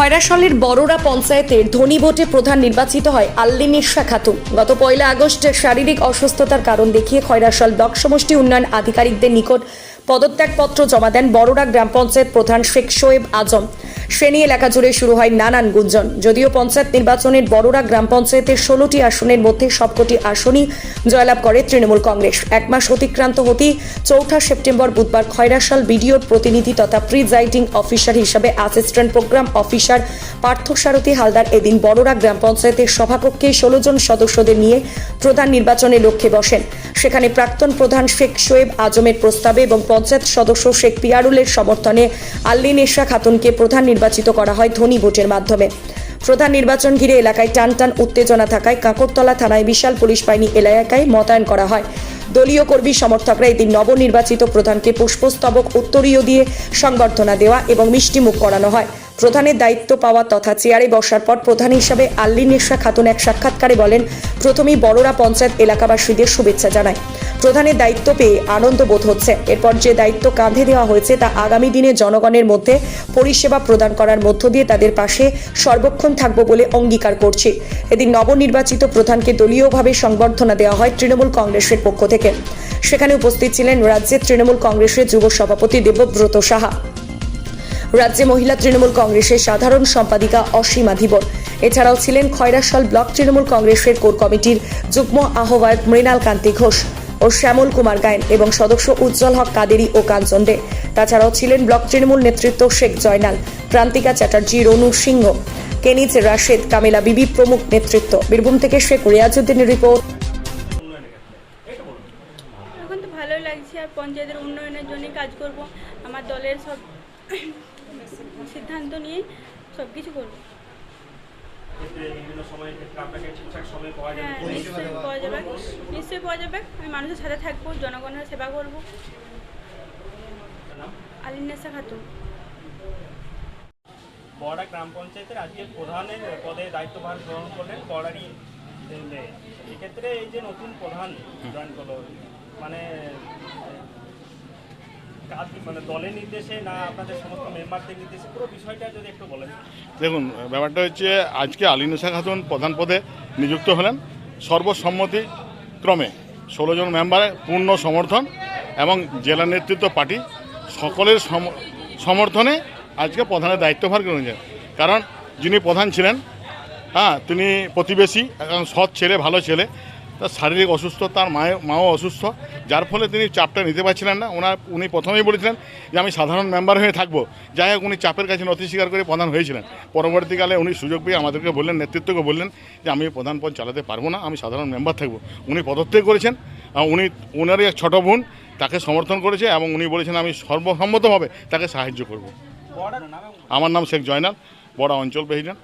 খয়রাশলের বড়রা পঞ্চায়েতের ধনী ভোটে প্রধান নির্বাচিত হয় আল্লিনিশা খাতুন। গত পয়লা আগস্ট শারীরিক অসুস্থতার কারণ দেখিয়ে খয়রাশল ব্লক সমষ্টি উন্নয়ন আধিকারিকদের নিকট পদত্যাগপত্র জমা দেন বড়রা গ্রাম পঞ্চায়েত প্রধান শেখ শোয়েব আজম। শ্রেণি এলাকা জুড়ে শুরু হয় নানান গুঞ্জন। যদিও পঞ্চায়েত নির্বাচনের বড়রা গ্রাম পঞ্চায়েতের ষোলোটি আসনের মধ্যে সবকটি আসনই জয়লাভ করে তৃণমূল কংগ্রেস। এক মাস অতিক্রান্ত হতেই চৌঠা সেপ্টেম্বর বুধবার খয়রাশাল বিডিওর প্রতিনিধি তথা প্রিজাইডিং অফিসার হিসাবে assistant programme officer Parthasarathi Haldar এদিন বড়রা গ্রাম পঞ্চায়েতের সভাকক্ষে ষোলো জন সদস্যদের নিয়ে প্রধান নির্বাচনের লক্ষ্যে বসেন। সেখানে প্রাক্তন প্রধান শেখ শোয়েব আজমের প্রস্তাবে এবং পঞ্চায়েত সদস্য শেখ পিয়ারুলের সমর্থনে আল্লিন এশা খাতুনকে প্রধান নির্বাচিত করা হয় ধনী ভোটের মাধ্যমে। প্রধান নির্বাচন ঘিরে এলাকায় টান টান উত্তেজনা থাকায় কাকরতলা থানায় বিশাল পুলিশ বাহিনী এলাকায় মোতায়েন করা হয়। দলীয় কর্মী সমর্থকরা এদিন নবনির্বাচিত প্রধানকে পুষ্পস্তবক উত্তরীয় দিয়ে সংবর্ধনা দেওয়া এবং মিষ্টিমুখ করানো হয়। প্রধানের দায়িত্ব পাওয়া তথা চেয়ারে বসার পর প্রধান হিসাবে আল্লি নেশা খাতুন এক সাক্ষাৎকারে বলেন, প্রথমেই বড়রা পঞ্চায়েত এলাকাবাসীদের শুভেচ্ছা জানায় প্রধানের দায়িত্ব পেয়ে আনন্দ বোধ হচ্ছে। এরপর যে দায়িত্ব কাঁধে দেওয়া হয়েছে তা আগামী দিনে জনগণের মধ্যে পরিষেবা প্রদান করার মধ্য দিয়ে তাদের পাশে সর্বক্ষণ থাকব বলে অঙ্গীকার করছি। এদিন নবনির্বাচিত প্রধানকে দলীয়ভাবে সংবর্ধনা দেওয়া হয় তৃণমূল কংগ্রেসের পক্ষ থেকে। সেখানে উপস্থিত ছিলেন রাজ্যের তৃণমূল কংগ্রেসের যুব সভাপতি দেবব্রত সাহা। রাজ্যে মহিলা তৃণমূল কংগ্রেসের সাধারণ সম্পাদিকা অসীমা ধীবর। এছাড়াও ছিলেন খয়রাশাল ব্লক তৃণমূল কংগ্রেসের কোর কমিটির যুগ্ম আহ্বায়ক মৃণাল কান্তি ঘোষ। ও শ্যামল কুমার গায়েন এবং সদস্য উজ্জ্বল হক কাদেরি ও কাঞ্চন দে তাছাড়াও ছিলেন ব্লক তৃণমূল নেতৃত্ব শেখ জয়নাল প্রান্তিকা চ্যাটার্জি, রনু সিংহ, কেনিজ রাশেদ, কামিলা বিবি প্রমুখ নেতৃত্ব। বীরভূম থেকে শেখ রিয়াজুদ্দিনের রিপোর্ট। এখন তো ভালোই লাগছে, আর পঞ্চায়েতের উন্নয়নের জন্য কাজ করব। আমার দলের সব সিদ্ধান্ত নিয়ে সব কিছু করব। ক্ষেত্রে বিভিন্ন সময়ের ক্ষেত্রে আপনাকে ঠিকঠাক সময় পাওয়া যাবে। হ্যাঁ নিশ্চয়ই পাওয়া যাবে। নিশ্চয়ই পাওয়া যাবে। আমি মানুষের সাথে থাকব জনগণের সেবা করব। আলিনেসা খাতুন। বড়া গ্রাম পঞ্চায়েতের আজকে প্রধানের পদে দায়িত্বভার গ্রহণ করলেন বড়ারই এক্ষেত্রে এই যে নতুন প্রধান জয়েন করল মানে মানে দেখুন, ব্যাপারটা হচ্ছে আজকে আলী আলিনুসা খাতুন প্রধান পদে নিযুক্ত হলেন। সর্বসম্মতি ক্রমে ষোলো জন মেম্বারের পূর্ণ সমর্থন এবং জেলা নেতৃত্ব পার্টি সকলের সম- সমর্থনে আজকে প্রধানের দায়িত্বভার গ্রহণ কারণ যিনি প্রধান ছিলেন হ্যাঁ তিনি প্রতিবেশী সৎ ছেলে, ভালো ছেলে। তার শারীরিক অসুস্থ, তার মায়ের মাও অসুস্থ, যার ফলে তিনি চাপটা নিতে পারছিলেন না। ওনার, উনি প্রথমেই বলেছিলেন যে, আমি সাধারণ মেম্বার হয়ে থাকব। যাই হোক, উনি চাপের কাছে নথি স্বীকার করে প্রধান হয়েছিলেন। পরবর্তীকালে উনি সুযোগ পেয়ে আমাদেরকে বললেন, নেতৃত্বকে বললেন যে, আমি প্রধান পদ চালাতে পারব না, আমি সাধারণ মেম্বার থাকব। উনি পদত্যাগ করেছেন। উনি ওনারই এক ছোট বোন, তাকে সমর্থন করেছে এবং উনি বলেছেন, আমি সর্বসম্মতভাবে তাকে সাহায্য করব। আমার নাম শেখ জয়নাল, বড় অঞ্চল প্রেসিডেন্ট।